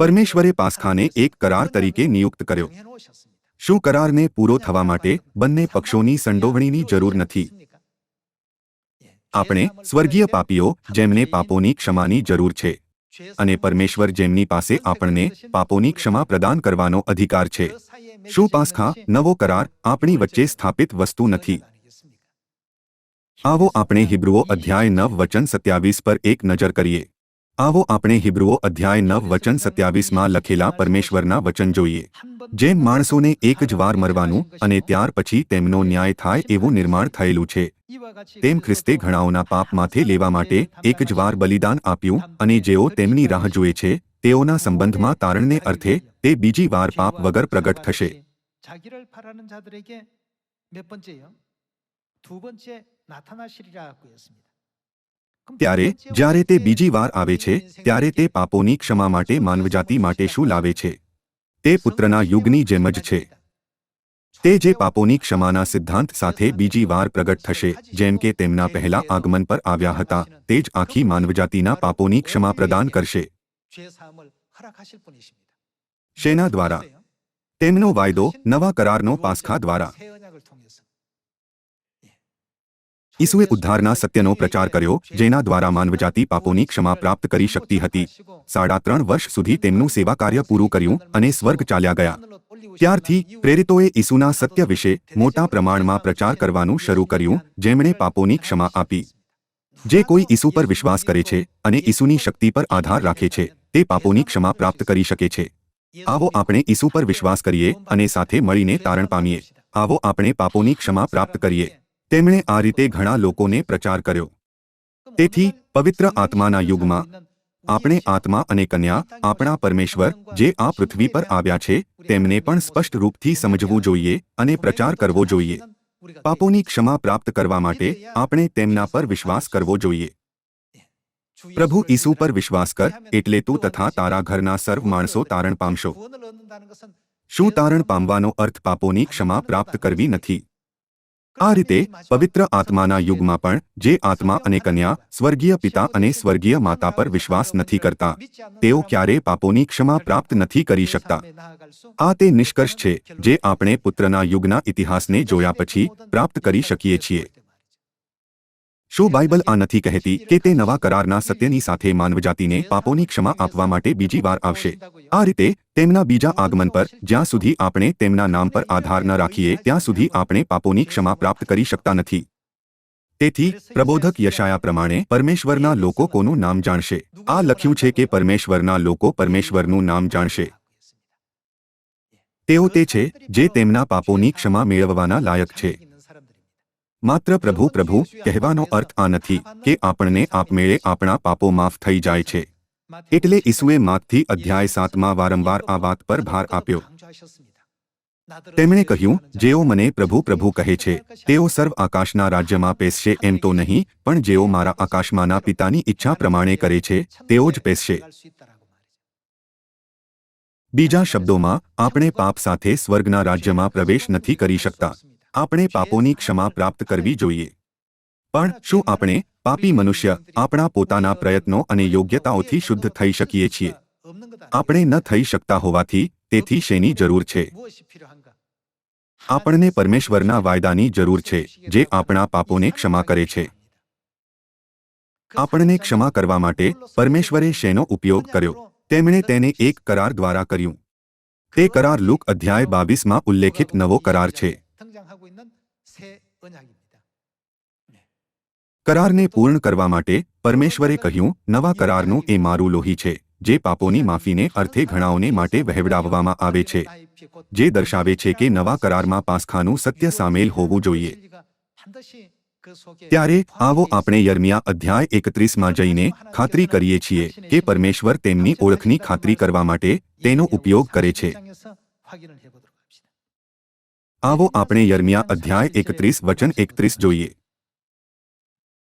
પરમેશ્વરે પાસખાને એક કરાર તરીકે નિયુક્ત કર્યો. શું કરારને પૂરો થવા માટે બંને પક્ષોની સંડોવણીની જરૂર નથી? આપણે સ્વર્ગીય પાપીઓ જેમને પાપોની ક્ષમાની જરૂર છે અને પરમેશ્વર જેમની પાસે આપણને પાપોની ક્ષમા પ્રદાન કરવાનો અધિકાર છે. શું પાસખા નવો કરાર આપણી વચ્ચે સ્થાપિત વસ્તુ નથી? આવો આપણે હિબ્રુઓ અધ્યાય નવ વચન સત્યાવીસ પર એક નજર કરીએ. આવો આપણે હિબ્રુઓ અધ્યાય નવ વચન સત્યાવીસમાં લખેલા પરમેશ્વરના વચન જોઈએ જેમ માણસોને એક જ વાર મરવાનું અને ત્યાર પછી તેમનો ન્યાય થાય એવું નિર્માણ થયેલું છે તેમ ખ્રિસ્તે ઘણાઓના પાપ માથે લેવા માટે એક જ વાર બલિદાન આપ્યું અને જેઓ તેમની રાહ જુએ છે તેઓના સંબંધમાં તારણને અર્થે તે બીજી વાર પાપ વગર પ્રગટ થશે 자기를 바라는 자들에게 몇 번째요? 두 번째 나타나시리라고 했습니다. ત્યારે, જ્યારે તે બીજી વાર આવે છે, ત્યારે તે પાપોની ક્ષમા માટે માનવજાતિ માટે શું લાવે છે? તે પુત્રના યુગની જેમ જ છે. તે જે પાપોની ક્ષમાના સિદ્ધાંત સાથે બીજી વાર પ્રગટ થશે, જેમ કે તેમના પહેલા આગમન પર આવ્યા હતા, તે જ આખી માનવજાતિના પાપોની ક્ષમા પ્રદાન કરશે. શેના દ્વારા? તેમનો વાયદો નવા કરારનો પાસખા દ્વારા. ઈસુએ ઉદ્ધારના સત્યનો પ્રચાર કર્યો, જેના દ્વારા માનવજાતિ પાપોની ક્ષમા પ્રાપ્ત કરી શકતી હતી. સાડા ત્રણ વર્ષ સુધી તેમનું સેવા કાર્ય પૂરું કર્યું અને સ્વર્ગ ચાલ્યા ગયા. ત્યારથી પ્રેરિતોએ ઈસુના સત્ય વિશે મોટા પ્રમાણમાં પ્રચાર કરવાનું શરૂ કર્યું, જેમણે પાપોની ક્ષમા આપી. જે કોઈ ઈસુ પર વિશ્વાસ કરે છે અને ઈસુની શક્તિ પર આધાર રાખે છે, તે પાપોની ક્ષમા પ્રાપ્ત કરી શકે છે. આવો આપણે ઈસુ પર વિશ્વાસ કરીએ અને સાથે મળીને તારણ પામીએ. આવો આપણે પાપોની ક્ષમા પ્રાપ્ત કરીએ. તેમણે આ રીતે ઘણા લોકોને પ્રચાર કર્યો. તેથી, પવિત્ર આત્માના યુગમાં, આપણે આત્મા અને કન્યા, આપણા પરમેશ્વર, જે આ પૃથ્વી પર આવ્યા છે, તેમને પણ સ્પષ્ટ રૂપથી સમજવું જોઈએ અને પ્રચાર કરવો જોઈએ. પાપોની ક્ષમા પ્રાપ્ત કરવા માટે આપણે તેમના પર વિશ્વાસ કરવો જોઈએ. પ્રભુ ઈસુ પર વિશ્વાસ કર, એટલે તું તથા તારા ઘરના સર્વ માણસો તારણ પામશો. શું તારણ પામવાનો અર્થ પાપોની ક્ષમા પ્રાપ્ત કરવી નથી? આ રીતે પવિત્ર આત્માના યુગમાં પણ જે આત્મા અને કન્યા, સ્વર્ગીય પિતા અને સ્વર્ગીય માતા પર વિશ્વાસ નથી કરતા, તેઓ ક્યારેય પાપોની ક્ષમા પ્રાપ્ત નથી કરી શકતા. આ તે નિષ્કર્ષ છે જે આપણે પુત્રના યુગના ઇતિહાસને જોયા પછી પ્રાપ્ત કરી શકીએ છીએ. શું બાઇબલ આ નથી કહેતી કે તે નવા કરારના સત્યની સાથે માનવજાતિને પાપોની ક્ષમા આપવા માટે બીજી વાર આવશે? આ રીતે તેમના બીજા આગમન પર, જ્યાં સુધી આપણે તેમના નામ પર આધાર ન રાખીએ, ત્યાં સુધી આપણે પાપોની ક્ષમા પ્રાપ્ત કરી શકતા નથી. તેથી, પ્રબોધક યશાયા પ્રમાણે, પરમેશ્વરના લોકો કોનું નામ જાણશે? આ લખ્યું છે કે પરમેશ્વરના લોકો પરમેશ્વરનું નામ જાણશે. તેઓ તે છે જે તેમના પાપોની ક્ષમા મેળવવાના લાયક છે. માત્ર પ્રભુ પ્રભુ, કહેવાનો અર્થ આ નથી કે આપણને આપમેળે આપણા પાપો માફ થઈ જાય છે. એટલે ઈસુએ માતથી અધ્યાય સાતમાં વારંવાર આ વાત પર ભાર આપ્યો. તેમણે કહ્યું, જેઓ મને પ્રભુ પ્રભુ કહે છે, તેઓ સર્વ આકાશના રાજ્યમાં પેસશે એમ તો નહીં, પણ જેઓ મારા આકાશમાંના પિતાની ઈચ્છા પ્રમાણે કરે છે, તેઓ જ પેસશે. બીજા શબ્દોમાં, આપણે પાપ સાથે સ્વર્ગના રાજ્યમાં પ્રવેશ નથી કરી શકતા. આપણે પાપોની ક્ષમા પ્રાપ્ત કરવી જોઈએ. પણ શું આપણે, પાપી મનુષ્ય, આપણા પોતાના પ્રયત્નો અને યોગ્યતાઓથી શુદ્ધ થઈ શકીએ છીએ? આપણે ન થઈ શકતા હોવાથી તેથી શેની જરૂર છે? આપણને પરમેશ્વરના વાયદાની જરૂર છે, જે આપણા પાપોને ક્ષમા કરે છે. આપણને ક્ષમા કરવા માટે પરમેશ્વરે શેનો ઉપયોગ કર્યો? તેમણે તેને એક કરાર દ્વારા કર્યું. તે કરાર લુક અધ્યાય બાવીસમાં ઉલ્લેખિત નવો કરાર છે. 등장하고 있는 새 언약입니다. કરારને પૂર્ણ કરવા માટે પરમેશ્વરે કહ્યું નવા કરારનું એ મારું લોહી છે જે પાપોની માફીને અર્થે ઘણાઓને માટે વહેવડાવવામાં આવે છે જે દર્શાવે છે કે નવા કરારમાં પાસખાનું સત્ય સામેલ હોવું જોઈએ ત્યારે આવો આપણે યર્મિયા અધ્યાય એકત્રીસમાં જઈને ખાતરી કરીએ છીએ કે પરમેશ્વર તેમની ઓળખની ખાતરી કરવા માટે તેનો ઉપયોગ કરે છે આવો આપણે યર્મિયા અધ્યાય એકત્રીસ, વચન એકત્રીસ જોઈએ.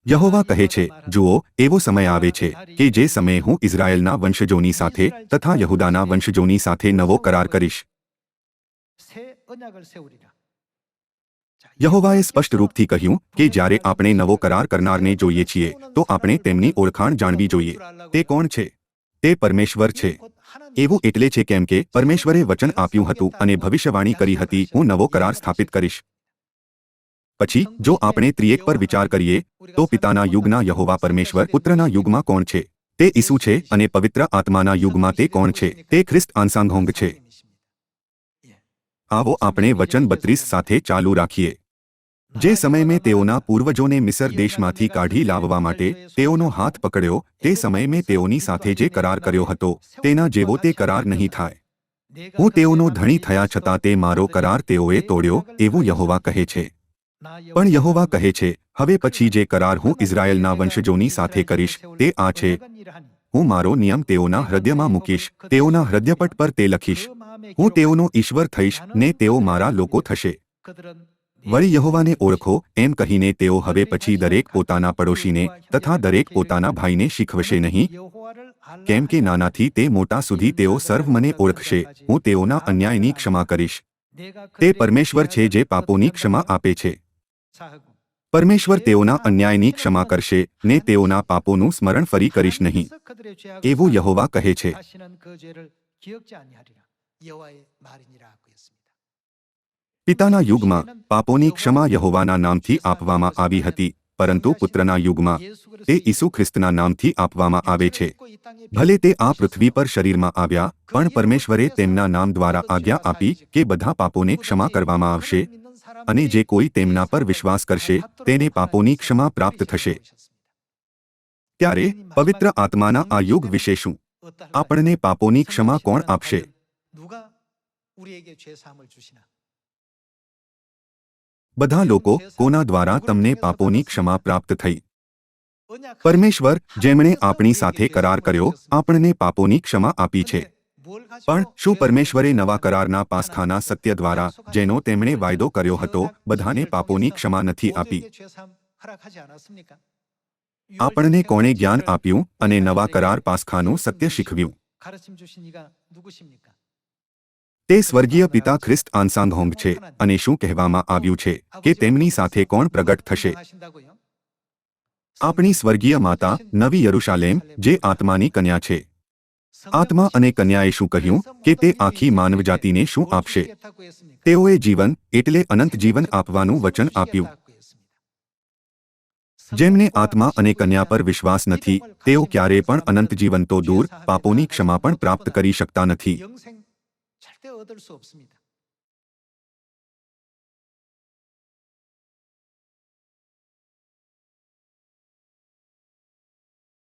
યહોવા કહે છે, જુઓ, એવો સમય આવે છે કે જે સમયે હું ઇઝરાયેલના વંશજોની સાથે તથા યહુદાના વંશજોની સાથે નવો કરાર કરીશ. યહોવાએ સ્પષ્ટ રૂપથી કહ્યું કે જ્યારે આપણે નવો કરાર કરનારને જોઈએ છીએ, તો આપણે તેમની ઓળખાણ જાણવી જોઈએ. તે કોણ છે? તે પરમેશ્વર છે. એવું એટલે છે કેમ કે પરમેશ્વરે વચન આપ્યું હતું અને ભવિષ્યવાણી કરી હતી, હું નવો કરાર સ્થાપિત કરીશ. પછી, જો આપણે ત્રિએક પર વિચાર કરીએ, તો પિતાના યુગના યહોવા પરમેશ્વર પુત્રના યુગમાં કોણ છે? તે ઈસુ છે અને પવિત્ર આત્માના યુગમાં તે કોણ છે? તે ખ્રિસ્ત આંસાંગોંગ છે. આવો આપણે વચન બત્રીસ સાથે ચાલુ રાખીએ. જે સમયે મેં તેઓના પૂર્વજોને મિસર દેશમાંથી કાઢી લાવવા માટે તેઓનો હાથ પકડ્યો, તે સમયે મેં તેઓની સાથે જે કરાર કર્યો હતો, તેના જેવો તે કરાર નહીં થાય. હું તેઓનો ધણી થયા છતાં તે મારો કરાર તેઓએ તોડ્યો, એવું યહોવા કહે છે. પણ યહોવા કહે છે, હવે પછી જે કરાર હું ઇઝરાયેલના વંશજોની સાથે કરીશ, તે આ છે. હું મારો નિયમ તેઓના હૃદયમાં મૂકીશ, તેઓના હૃદયપટ પર તે લખીશ. હું તેઓનો ઈશ્વર થઈશ, ને તેઓ મારા લોકો થશે. વળી યહોવાને ઓળખો, એમ કહીને તેઓ હવે પછી દરેક પોતાના પડોશીને તથા દરેક પોતાના ભાઈને શીખવશે નહીં. કેમ કે નાનાથી તે મોટા સુધી તેઓ સર્વ મને ઓળખશે, હું તેઓના અન્યાયની ક્ષમા કરીશ. તે પરમેશ્વર છે જે પાપોની ક્ષમા આપે છે. પરમેશ્વર તેઓના અન્યાયની ક્ષમા કરશે, ને તેઓના પાપોનું સ્મરણ ફરી કરીશ નહીં. એવું યહોવા કહે છે. પિતાના યુગમાં પાપોની ક્ષમા યહોવાના નામથી આપવામાં આવી હતી, પરંતુ પુત્રના યુગમાં તે ઈસુ ખ્રિસ્તના નામથી આપવામાં આવે છે. ભલે તે આ પૃથ્વી પર શરીરમાં આવ્યા, પણ પરમેશ્વરે તેમના નામ દ્વારા આજ્ઞા આપી કે બધા પાપોને ક્ષમા કરવામાં આવશે અને જે કોઈ તેમના પર વિશ્વાસ કરશે, તેને પાપોની ક્ષમા પ્રાપ્ત થશે. ત્યારે પવિત્ર આત્માના આ યુગ વિશે શું? આપણને પાપોની ક્ષમા કોણ આપશે? બધા લોકો કોના દ્વારા તમને પાપોની ક્ષમા પ્રાપ્ત થઈ. પરમેશ્વર, જેમણે આપણી સાથે કરાર કર્યો, આપણને પાપોની ક્ષમા આપી છે. પણ શું પરમેશ્વરે નવા કરારના પાસખાના સત્ય દ્વારા, જેનો તેમણે વાયદો કર્યો હતો, બધાને પાપોની ક્ષમા નથી આપી? આપણને કોણે જ્ઞાન આપ્યું અને નવા કરાર પાસખાનું સત્ય શીખવ્યું? તે સ્વર્ગીય પિતા ખ્રિસ્ત આંસાંગહોંગ છે અને શું કહેવામાં આવ્યું છે કે તેમની સાથે કોણ પ્રગટ થશે? આપણી સ્વર્ગીય માતા નવી યરુશાલેમ, જે આત્માની કન્યા છે. આત્મા અને કન્યાએ શું કહ્યું કે તે આખી માનવજાતિને શું આપશે? તેઓએ જીવન, એટલે અનંત જીવન આપવાનું વચન આપ્યું. જેમને આત્મા અને કન્યા પર વિશ્વાસ નથી, તેઓ ક્યારે પણ અનંત જીવન તો દૂર, પાપોની ક્ષમા પણ પ્રાપ્ત કરી શકતા નથી. 절대 얻을 수 없습니다.